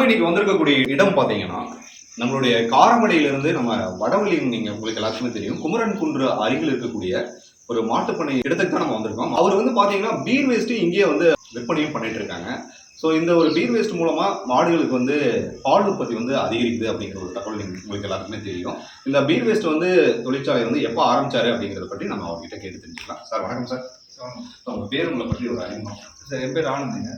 நம்ம இன்னைக்கு வந்திருக்கக்கூடிய இடம் பார்த்தீங்கன்னா நம்மளுடைய காரமடையிலிருந்து நம்ம வடவழி நீங்க உங்களுக்கு எல்லாத்துக்குமே தெரியும். குமரன் குன்று அருகில் இருக்கக்கூடிய ஒரு மாட்டுப்பண்ணை இடத்துக்கு தான் நம்ம வந்திருக்கோம். அவர் வந்து பாத்தீங்கன்னா பீர் வேஸ்ட் இங்கேயே வந்து விற்பனையும் பண்ணிட்டு இருக்காங்க. ஸோ இந்த ஒரு பீர் வேஸ்ட் மூலமா மாடுகளுக்கு வந்து பால் உற்பத்தி வந்து அதிகரிக்குது அப்படிங்கிற ஒரு தகவல் உங்களுக்கு எல்லாருக்குமே தெரியும். இந்த பீர் வேஸ்ட் வந்து தொழிற்சாலை வந்து எப்போ ஆரம்பிச்சாரு அப்படிங்கிறத பற்றி நம்ம அவர்கிட்ட கேட்டு தெரிஞ்சுக்கலாம். சார் வணக்கம் சார். உங்க பேர் உங்களை பற்றி ஒரு அறிமுகம். சார் என் பேர் ஆனந்துங்க.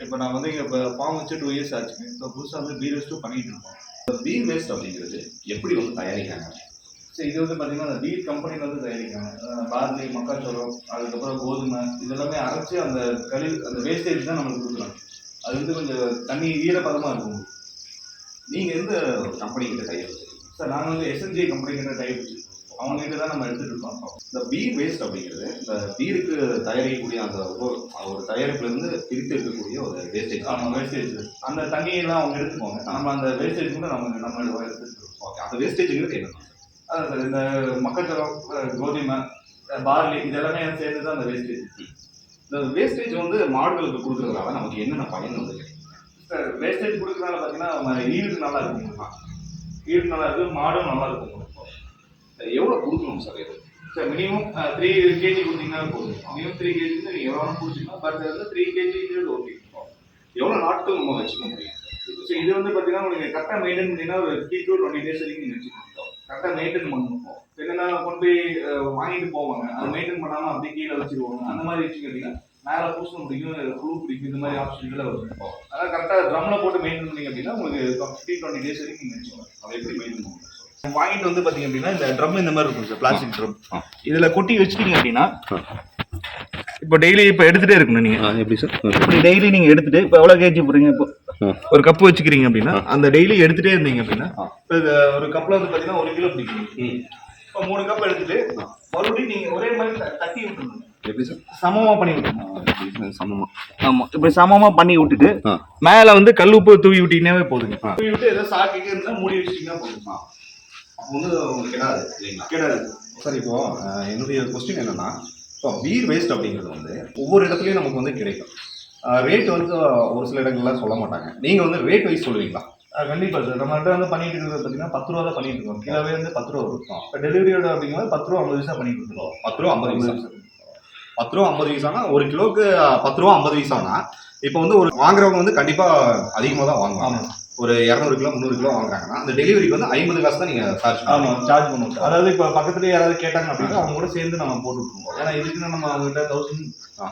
இப்போ நான் வந்து இங்கே இப்போ ஃபார்ம் வச்சு டூ இயர்ஸ் ஆச்சுங்க இப்போ புதுசாக வந்து பீர் ரெஸ்ட்டும் பண்ணிட்டு இருக்கோம். பீர் வேஸ்ட் அப்படிங்கிறது எப்படி வந்து தயாரிக்கிறாங்க? சரி இது வந்து பார்த்தீங்கன்னா அந்த பீர் கம்பெனியில் வந்து தயாரிக்கிறாங்க. பார்லி மக்காச்சோளம் அதுக்கப்புறம் கோதுமை இதெல்லாமே அரைச்சி அந்த கழிவு அந்த வேஸ்டேஜ் தான் நம்மளுக்கு கொடுக்குறாங்க. அது வந்து கொஞ்சம் தண்ணி ஈரப்பதமாக இருக்கும். நீங்க எந்த கம்பெனி கிட்ட தயாரிச்சிருக்கீங்க சார் நாங்கள் வந்து எஸ்என்ஜி கம்பெனிக்கிட்ட டைப் வச்சுருக்கோம் அவங்க கிட்ட தான் நம்ம எடுத்துகிட்டு இருக்கோம். இந்த பீர் வேஸ்ட் அப்படிங்கிறது இந்த பீருக்கு தயாரிக்கக்கூடிய அந்த ஒரு ஒரு தயாரிப்புல இருந்து பிரித்து இருக்கக்கூடிய ஒரு வேஸ்டேஜ் ஆமாம் வேஸ்டேஜ் அந்த தண்ணியெல்லாம் அவங்க எடுத்துக்குவாங்க நம்ம அந்த வேஸ்டேஜ் கூட நம்ம நம்ம எடுத்துகிட்டு இருக்கோம். ஓகே அந்த வேஸ்டேஜ்ங்கிறது என்ன? அதான் சார் இந்த மக்காச்சோளம் கோதுமை பார்லி இதெல்லாமே சேர்ந்து தான் அந்த வேஸ்டேஜ் இந்த வேஸ்டேஜ் வந்து மாடுகளுக்கு கொடுக்கறதுனால நமக்கு என்னென்ன பயன் வந்து வேஸ்டேஜ் கொடுக்கறதால பார்த்தீங்கன்னா ஈல்டு நல்லா இருக்கும்? ஈல்டு நல்லா இருக்கும் மாடும் நல்லா இருக்கும்? எவ்வளோ கொடுக்கணும் சார் இது? சார் மினிமம் த்ரீ கேஜி கொடுத்தீங்கன்னா போதும். மினிமம் த்ரீ கேஜி நீங்கள் எவ்வளோ கொடுத்தீங்கன்னா பட் வந்து த்ரீ கேஜி ஓகே எவ்வளோ நாட்கள் நம்ம வச்சுக்க முடியும்? ஸோ இது வந்து பார்த்தீங்கன்னா உங்களுக்கு கரெக்டாக மெயின்டைன் பண்ணிங்கன்னா ஒரு த்ரீ டு டுவெண்ட்டி டேஸ் வரைக்கும் நீங்கள் வச்சுக்கணும் கரெக்டாக மெயின்டைன் பண்ணணும் என்னென்னா கொண்டு போய் வாங்கிட்டு போவாங்க. அதை மெயின்டைன் பண்ணாமல் அப்படியே கீழே வச்சுருவாங்க. அந்த மாதிரி வச்சுக்கிட்டீங்கன்னா மேலே பூசணம் பிடிக்கும் குழு பிடிக்கும் இந்த மாதிரி ஆப்ஷன்களை வரும். அதனால் கரெக்டாக ட்ரம்மில் போட்டு மெயின்டைன் பண்ணிங்க அப்படின்னா உங்களுக்கு ஃபிஃப்டி டுவெண்ட்டி டேஸ் வரைக்கும் நீங்கள் வச்சுக்கோங்க அதை எப்படி மெயின்டைன் பண்ணுவோம் வாங்கிட்டு வந்து பார்த்தீங்க அப்படின்னா இந்த ட்ரம் இந்த மாதிரி இருக்கும் சார் பிளாஸ்டிக் ட்ரம். இதில் கொட்டி வச்சிட்டீங்க அப்படின்னா இப்போ டெய்லி இப்போ எடுத்துகிட்டே இருக்கணும் நீங்கள் எப்படி சார் இப்படி டெய்லி நீங்கள் எடுத்துட்டு இப்போ எவ்வளோ கேஜி போடுறீங்க இப்போ. ஒரு கப்பு வச்சுக்கிறீங்க அப்படின்னா அந்த டெய்லி எடுத்துகிட்டே இருந்தீங்க அப்படின்னா. இப்போ ஒரு கப்பில் வந்து பார்த்தீங்கன்னா ஒரு கிலோ பிடிக்கும் இப்போ மூணு கப் எடுத்துட்டு. மறுபடியும் நீங்கள் ஒரே மாதிரி தட்டி விட்டுருணும் எப்படி சார் சமமாக பண்ணி விட்டுருணும் சமமா. ஆமாம் இப்போ சமமாக பண்ணி விட்டுட்டு. மேலே வந்து கல் உப்பு தூவி விட்டீங்கன்னாவே போதுங்க. தூவி விட்டு ஏதோ சாக்கிட்டு இருந்தால் மூடி வச்சிட்டிங்கன்னா போதும். உங்களுக்கு கிடாது இல்லைங்களா? சார் இப்போ என்னுடைய கொஸ்டின் என்னன்னா இப்போ பீர் வேஸ்ட் அப்படிங்கிறது வந்து ஒவ்வொரு இடத்துலையும் நமக்கு வந்து கிடைக்கும். ரேட் வந்து ஒரு சில இடங்கள்ல சொல்ல மாட்டாங்க. நீங்க வந்து ரேட் வைஸ் சொல்லுவீங்களா? ஆ, கண்டிப்பா சார். நம்ம கிட்ட வந்து பண்ணிட்டு இருக்கிறது பார்த்தீங்கன்னா பத்து ரூபா தான் பண்ணிட்டு இருக்கோம். கிலோவே வந்து பத்து ரூபா வரும். இப்போ டெலிவரியோட அப்படிங்கும்போது பத்து ரூபா ஐம்பது பைசா பண்ணி கொடுத்துருவோம் பத்து ரூபா ஐம்பது பைசா. பத்து ரூபா ஐம்பது பைசானா? ஒரு கிலோவுக்கு பத்து ரூபா ஐம்பது பைசானா? இப்போ வந்து ஒரு வாங்குறவங்க வந்து கண்டிப்பா அதிகமாக தான் வாங்குவாங்க. ஒரு இரநூறு கிலோ முந்நூறு கிலோ வாங்குறாங்கன்னா அந்த டெலிவரிக்கு வந்து ஐம்பது காசு தான் நீங்க சார்ஜ் ஆமாம் சார்ஜ் பண்ணுவோம் சார் அதாவது இப்போ பக்கத்துலேயே யாராவது கேட்டாங்க அப்படின்னா அவங்க கூட சேர்ந்து நம்ம போட்டு விட்டுருவோம். ஏன்னா இதுக்கு நம்ம அவங்ககிட்ட தௌசண்ட்.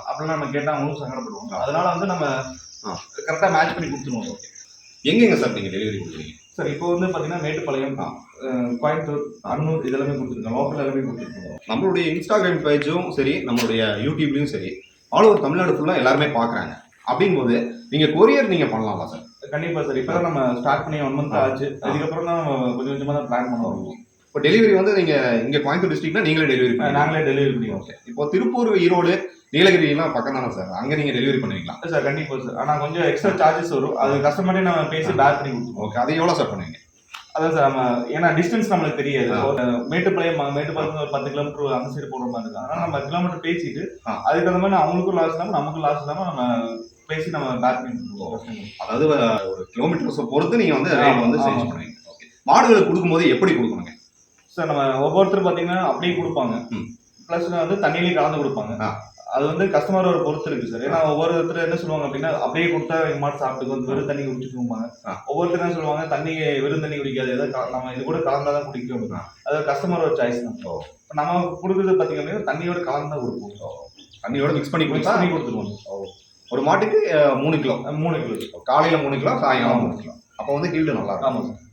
அப்படிலாம் நம்ம கேட்டால் அவங்களும் சங்கடப்படுவாங்க. அதனால வந்து நம்ம. கரெக்டாக மேட்ச் பண்ணி கொடுத்துருவோம். எங்கெங்க சார் நீங்க டெலிவரி கொடுக்குறீங்க? சார் இப்போ வந்து பார்த்தீங்கன்னா மேட்டுப்பாளையம் அஹ், கோயம்புத்தூர் அன்னூர் இதெல்லாமே கொடுத்துருக்கோம். லோக்கல் எல்லாமே கொடுத்துருக்கோம். நம்மளுடைய இன்ஸ்டாகிராம் பேஜும் சரி நம்மளுடைய யூடியூப்லயும் சரி ஆல் ஓவர் தமிழ்நாடு ஃபுல்லாக எல்லாருமே பார்க்குறாங்க அப்படிங்கும்போது நீங்க கொரியர் நீங்க பண்ணலாமா சார் கண்டிப்பாக சார். இப்போ தான் நம்ம ஸ்டார்ட் பண்ணி ஒன் மந்த் ஆச்சு. அதுக்கப்புறம் தான் கொஞ்சம் கொஞ்சமாக தான் பிளான் பண்ண வருவோம் இப்போ டெலிவரி வந்து நீங்க இங்க கோயம்புத்தூர் டிஸ்ட்ரிக்ட்னா நீங்களே டெலிவரி நாங்களே டெலிவரி பண்ணிடுவோம் ஓகே இப்போ திருப்பூர் ஈரோடு நீலகிரிலாம் பக்கம் தானே சார்? அங்க நீங்க டெலிவரி பண்ணுவீங்களா சார் கண்டிப்பா சார். ஆனா கொஞ்சம் எக்ஸ்ட்ரா சார்ஜஸ் வரும். அது கஸ்டமரே நம்ம பேசி பேக் பண்ணி கொடுத்துருவோம். ஓகே அதை எவ்வளோ சார் பண்ணுவீங்க? அதான் சார் நம்ம ஏன்னா டிஸ்டன்ஸ் நம்மளுக்கு தெரியாது. மேட்டுப்பாளையம் மேட்டுப்பாளையம் ஒரு பத்து கிலோமீட்டர் அந்த சைடு போடுற மாதிரி இருக்கு அதனால நம்ம கிலோமீட்டர் பேசிட்டு. அதுக்கு தகுந்த மாதிரி அவங்களுக்கும் லாஸ் இல்லாம நமக்கும் லாஸ் இல்லாம நம்ம பேசி நம்ம கொடுத்துருவோம் அதாவது ஒரு கிலோமீட்டர்ஸை பொறுத்து நீங்க வந்து ரேட் வந்து சேஞ்ச். பண்ணுவீங்க. ஓகே. மாடுகளுக்கு கொடுக்கும்போது எப்படி கொடுக்கணுங்க? சார் நம்ம ஒவ்வொருத்தரும் பாத்தீங்கன்னா அப்படியே கொடுப்பாங்க. பிளஸ் வந்து தண்ணியிலையும் கலந்து கொடுப்பாங்க. அது வந்து கஸ்டமரோட பொறுத்து இருக்கு சார். ஏன்னா ஒவ்வொருத்தர் என்ன சொல்லுவாங்க அப்படின்னா அப்படியே கொடுத்தா எங்க மாட்டு சாப்பிட்டு வந்து வெறும் தண்ணி குடிச்சுக்குவாங்க ஆ. ஒவ்வொருத்தர் என்ன சொல்லுவாங்க தண்ணி வெறும் தண்ணி குடிக்காது. ஏதாவது நம்ம இது கூட கலந்தாதான் குடிக்கும் அப்படின்னா அது கஸ்டமரோட சாய்ஸ் தான். ஓ. நம்ம கொடுக்குறது பாத்தீங்க அப்படின்னா தண்ணியோட கலந்து தான் கொடுப்போம் தண்ணியோட மிக்ஸ் பண்ணி மிக்ஸ் கொடுத்தா? பண்ணி கொடுத்துருவோம். ஒரு மாட்டுக்கு மூணு கிலோ. மூணு கிலோ. காலையில மூணு கிலோ சாயங்காலம் மூணு கிலோ. அப்போ வந்து ஹீல்டு நல்லா இருக்கும். ஆமாம் சார்